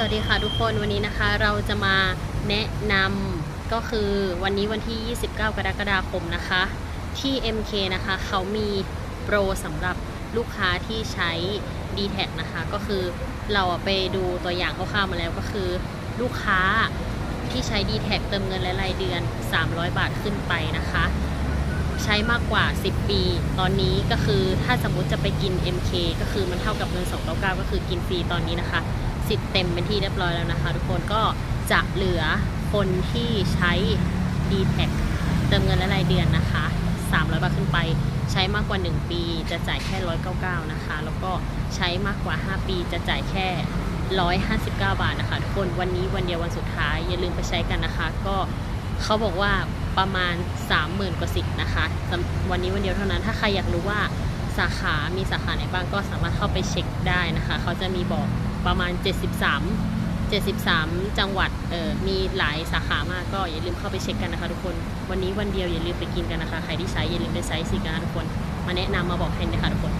สวัสดีค่ะทุกคนวันนี้นะคะเราจะมาแนะนำก็คือวันนี้วันที่ 29 กรกฎาคมนะคะ ที่ MK นะคะเขามีโปรสำหรับลูกค้าที่ใช้ d t แทนะคะ ก็คือเราไปดูตัวอย่างคร่าวๆมาแล้วก็คือ ลูกค้าที่ใช้ d t แทเติมเงินและรายเดือน 300 บาทขึ้นไปนะคะ ใช้มากกว่า 10 ปี ตอนนี้ก็คือถ้าสมมติจะไปกิน MK ก็คือมันเท่ากับเงิน299ก็คือกินฟรีตอนนี้นะคะ สิทธิ์เต็มเป็นที่เรียบร้อยแล้วนะคะ ทุกคนก็จะเหลือคนที่ใช้ d t แทเติมเงินและรายเดือนนะคะ 300 บาทขึ้นไปใช้มากกว่า 1 ปีจะจ่ายแค่ 199 นะคะ แล้วก็ใช้มากกว่า 5 ปีจะจ่ายแค่ 159 บาทนะคะ ทุกคนวันนี้วันเดียววันสุดท้ายอย่าลืมไปใช้กันนะคะ ก็เขาบอกว่าประมาณ 30,000 กว่าสิทธิ์นะคะสำวันนี้วันเดียวเท่านั้นถ้าใครอยากรู้ว่าสาขา มีสาขาไหนบ้างก็สามารถเข้าไปเช็คได้นะคะ เขาจะมีบอก ประมาณ 73 73 จังหวัดเออมีหลายสาขามากก็อย่าลืมเข้าไปเช็คกันนะคะทุกคน วันนี้วันเดียวอย่าลืมไปกินกันนะคะ ใครที่ใช้อย่าลืมไปใช้สิกันนะทุกคน มาแนะนำมาบอกให้นะคะทุกคน